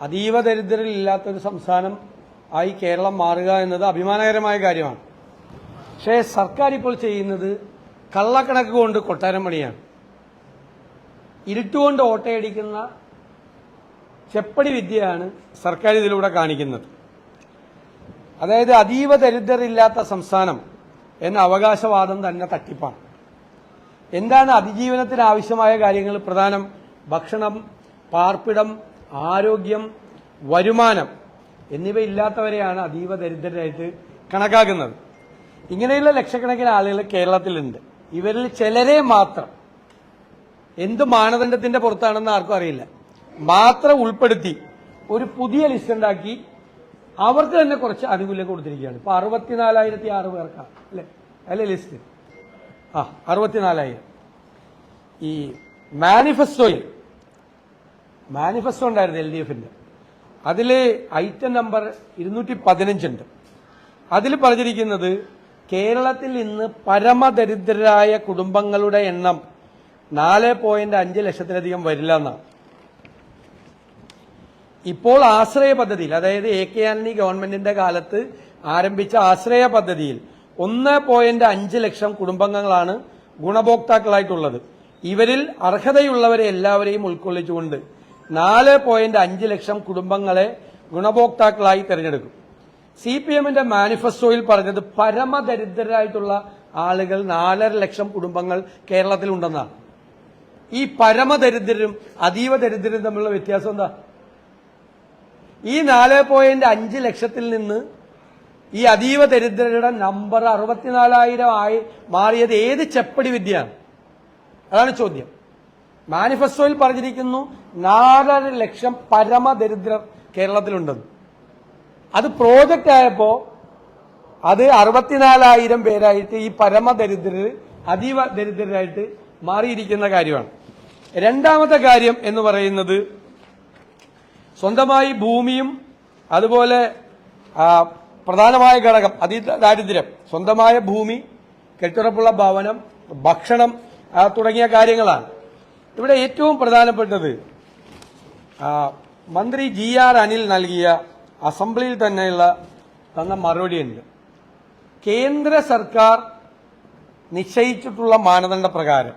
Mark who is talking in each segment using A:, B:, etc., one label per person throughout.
A: അതീവ ദരിദ്രരില്ലാത്തൊരു സംസ്ഥാനം ആയി കേരളം മാറുക എന്നത് അഭിമാനകരമായ കാര്യമാണ്. പക്ഷേ സർക്കാർ ഇപ്പോൾ ചെയ്യുന്നത് കള്ളക്കണക്ക് കൊണ്ട് കൊട്ടാരം പണിയാണ്. ഇരുട്ടുകൊണ്ട് ഓട്ടയടിക്കുന്ന ചെപ്പടി വിദ്യയാണ് സർക്കാർ ഇതിലൂടെ കാണിക്കുന്നത്. അതായത് അതീവ ദരിദ്രരില്ലാത്ത സംസ്ഥാനം എന്ന അവകാശവാദം തന്നെ തട്ടിപ്പാണ്. എന്താണ് അതിജീവനത്തിന് ആവശ്യമായ കാര്യങ്ങൾ? പ്രധാനം ഭക്ഷണം പാർപ്പിടം ആരോഗ്യം വരുമാനം എന്നിവയില്ലാത്തവരെയാണ് അതീവ ദരിദ്രരായിട്ട് കണക്കാക്കുന്നത്. ഇങ്ങനെയുള്ള ലക്ഷക്കണക്കിന് ആളുകൾ കേരളത്തിലുണ്ട്. ഇവരിൽ ചിലരെ മാത്രം എന്ത് മാനദണ്ഡത്തിന്റെ പുറത്താണെന്ന് ആർക്കും അറിയില്ല. മാത്രം ഉൾപ്പെടുത്തി ഒരു പുതിയ ലിസ്റ്റ് ഉണ്ടാക്കി അവർക്ക് തന്നെ കുറച്ച് ആനുകൂല്യം കൊടുത്തിരിക്കുകയാണ്. ഇപ്പൊ അറുപത്തിനാലായിരത്തി ആറ് പേർക്കാണ് അല്ലെ? അല്ലെ ലിസ്റ്റ് ആ അറുപത്തിനാലായിരം. ഈ മാനിഫെസ്റ്റോയിൽ മാനിഫെസ്റ്റോ ഉണ്ടായിരുന്നു എൽ ഡി എഫിന്റെ അതിൽ ഐറ്റം നമ്പർ ഇരുന്നൂറ്റി പതിനഞ്ചുണ്ട് അതിൽ പറഞ്ഞിരിക്കുന്നത് കേരളത്തിൽ ഇന്ന് പരമദരിദ്രരായ കുടുംബങ്ങളുടെ എണ്ണം നാല് പോയിന്റ് അഞ്ച് ലക്ഷത്തിലധികം വരില്ല എന്നാണ്. ഇപ്പോൾ ആശ്രയ പദ്ധതിയിൽ അതായത് എ കെ ആന്റണി ഗവൺമെന്റിന്റെ കാലത്ത് ആരംഭിച്ച ആശ്രയ പദ്ധതിയിൽ ഒന്ന് പോയിന്റ് അഞ്ച് ലക്ഷം കുടുംബങ്ങളാണ് ഗുണഭോക്താക്കളായിട്ടുള്ളത്. ഇവരിൽ അർഹതയുള്ളവരെ എല്ലാവരെയും ഉൾക്കൊള്ളിച്ചുകൊണ്ട് നാല് പോയിന്റ് അഞ്ച് ലക്ഷം കുടുംബങ്ങളെ ഗുണഭോക്താക്കളായി തെരഞ്ഞെടുക്കും. സി പി എമ്മിന്റെ മാനിഫെസ്റ്റോയിൽ പറഞ്ഞത് പരമദരിദ്രരായിട്ടുള്ള ആളുകൾ നാലര ലക്ഷം കുടുംബങ്ങൾ കേരളത്തിലുണ്ടെന്നാണ് ഈ പരമദരിദ്രരും അതീവ ദരിദ്രരും തമ്മിലുള്ള വ്യത്യാസം എന്താ? ഈ നാല് പോയിന്റ് അഞ്ച് ലക്ഷത്തിൽ നിന്ന് ഈ അതീവ ദരിദ്രരുടെ നമ്പർ അറുപത്തിനാലായിരം ആയി മാറിയത് ഏത് ചെപ്പടി വിദ്യയാണ്? അതാണ് ചോദ്യം. മാനിഫെസ്റ്റോയിൽ പറഞ്ഞിരിക്കുന്നു നാലര ലക്ഷം പരമദരിദ്രർ കേരളത്തിലുണ്ടെന്ന്. അത് പ്രോജക്റ്റ് ആയപ്പോ അത് അറുപത്തിനാലായിരം പേരായിട്ട് ഈ പരമദരിദ്രർ അതീവ ദരിദ്രരായിട്ട് മാറിയിരിക്കുന്ന കാര്യമാണ്. രണ്ടാമത്തെ കാര്യം എന്ന് പറയുന്നത് സ്വന്തമായി ഭൂമിയും അതുപോലെ പ്രധാനമായ ഘടകം അതി ദാരിദ്ര്യം സ്വന്തമായ ഭൂമി കെട്ടുറപ്പുള്ള ഭവനം ഭക്ഷണം തുടങ്ങിയ കാര്യങ്ങളാണ്. ഇവിടെ ഏറ്റവും പ്രധാനപ്പെട്ടത് മന്ത്രി ജി ആർ അനിൽ നൽകിയ അസംബ്ലിയിൽ തന്നെയുള്ള തന്ന മറുപടിയുണ്ട്. കേന്ദ്ര സർക്കാർ നിശ്ചയിച്ചിട്ടുള്ള മാനദണ്ഡ പ്രകാരം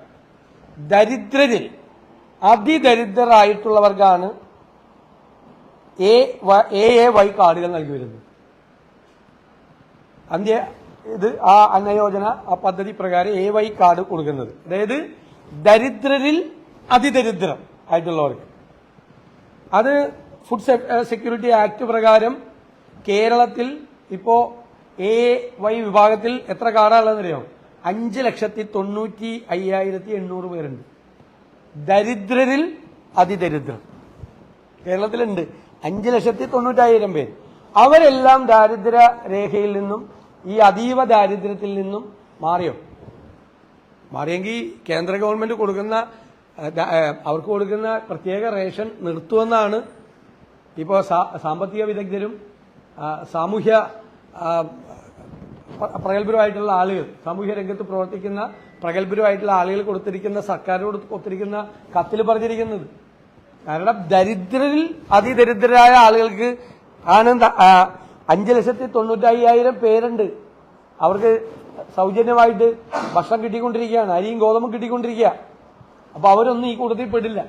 A: ദരിദ്രരിൽ അതിദരിദ്രരായിട്ടുള്ളവർക്കാണ് എ എ വൈ കാർഡുകൾ നൽകി വരുന്നത്. അന്ത്യ ഇത് ആ അന്നയോജന ആ പദ്ധതി പ്രകാരം എ വൈ കാർഡ് കൊടുക്കുന്നത്. അതായത് ദരിദ്രരിൽ അതിദരിദ്രം ആയിട്ടുള്ളവർക്ക്. അത് ഫുഡ് സെക്യൂരിറ്റി ആക്ട് പ്രകാരം കേരളത്തിൽ ഇപ്പോ എ വൈ വിഭാഗത്തിൽ എത്ര കാർഡാണെന്നറിയോ അഞ്ച് ലക്ഷത്തി തൊണ്ണൂറ്റി അയ്യായിരത്തി എണ്ണൂറ് പേരുണ്ട്. ദരിദ്രരിൽ അതിദരിദ്രം. കേരളത്തിലുണ്ട്. അഞ്ച് ലക്ഷത്തി തൊണ്ണൂറ്റായിരം പേര്. അവരെല്ലാം ദാരിദ്ര്യ രേഖയിൽ നിന്നും ഈ അതീവ ദാരിദ്ര്യത്തിൽ നിന്നും മാറിയോ? മാറിയെങ്കിൽ കേന്ദ്ര ഗവൺമെന്റ് കൊടുക്കുന്ന അവർക്ക് കൊടുക്കുന്ന പ്രത്യേക റേഷൻ നിർത്തുമെന്നാണ് ഇപ്പോൾ സാമ്പത്തിക വിദഗ്ധരും സാമൂഹ്യ പ്രഗത്ഭരുമായിട്ടുള്ള ആളുകൾ സാമൂഹ്യ രംഗത്ത് പ്രവർത്തിക്കുന്ന പ്രഗത്ഭരുമായിട്ടുള്ള ആളുകൾ കൊടുത്തിരിക്കുന്ന സർക്കാരിനോട് കൊടുത്തിരിക്കുന്ന കത്തിൽ പറഞ്ഞിരിക്കുന്നത്. കാരണം ദരിദ്രരിൽ അതിദരിദ്രരായ ആളുകൾക്ക് ആനന്ദ അഞ്ച് ലക്ഷത്തി തൊണ്ണൂറ്റയ്യായിരം പേരുണ്ട്. അവർക്ക് സൗജന്യമായിട്ട് ഭക്ഷണം കിട്ടിക്കൊണ്ടിരിക്കുകയാണ്. അരിയും ഗോതമ്പും കിട്ടിക്കൊണ്ടിരിക്കുക അപ്പൊ അവരൊന്നും ഈ കൂട്ടത്തിൽ പെടില്ല.